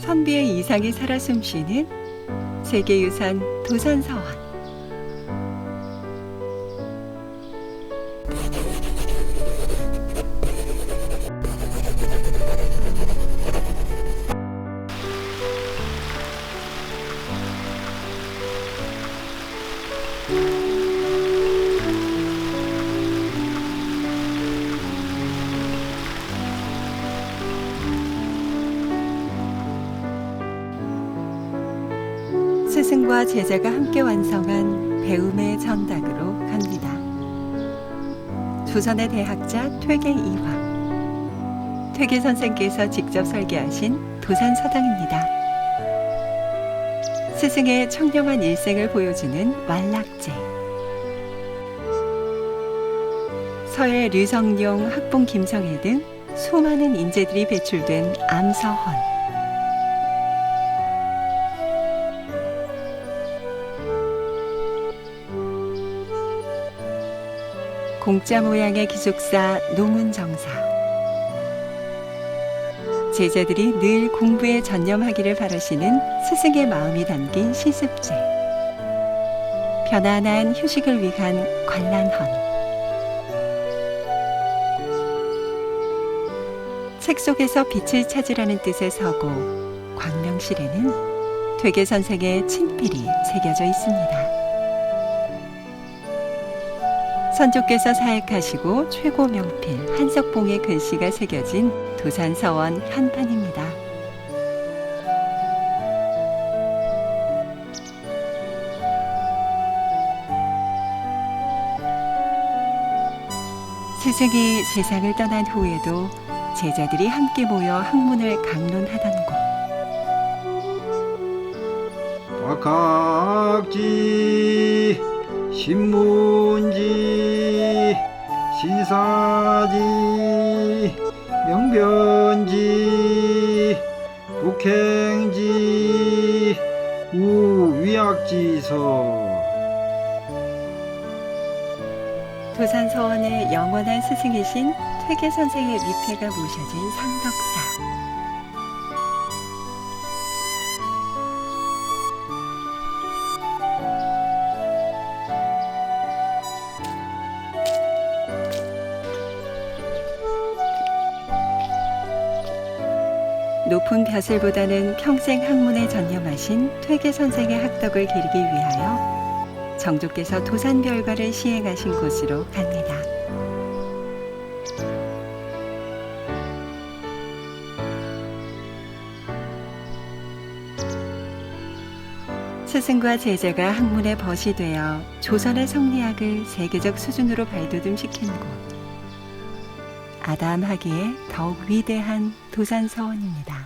선비의 이상이 살아 숨쉬는 세계유산 도산서원. 스승과 제자가 함께 완성한 배움의 전당으로 갑니다. 조선의 대학자 퇴계 이황. 퇴계 선생께서 직접 설계하신 도산서당입니다. 스승의 청렴한 일생을 보여주는 완락제. 서예 류성룡, 학봉 김성애 등 수많은 인재들이 배출된 암서헌. 공짜 모양의 기숙사 노문정사. 제자들이 늘 공부에 전념하기를 바라시는 스승의 마음이 담긴 시습제 편안한 휴식을 위한 관람헌 책 속에서 빛을 찾으라는 뜻의 서고 광명실에는 퇴계 선생의 친필이 새겨져 있습니다. 선조께서 사획하시고 최고 명필 한석봉의 글씨가 새겨진 도산서원 현판입니다. 스승이 세상을 떠난 후에도 제자들이 함께 모여 학문을 강론하던 곳. 박학지 신문지 신사지 명변지 북행지 우위학지서 도산서원의 영원한 스승이신 퇴계 선생의 밑에가 모셔진 상덕사. 높은 벼슬보다는 평생 학문에 전념하신 퇴계 선생의 학덕을 기리기 위하여 정조께서 도산별과를 시행하신 곳으로 갑니다. 스승과 제자가 학문의 벗이 되어 조선의 성리학을 세계적 수준으로 발돋움시킨 곳. 아담하기에 더욱 위대한 도산서원입니다.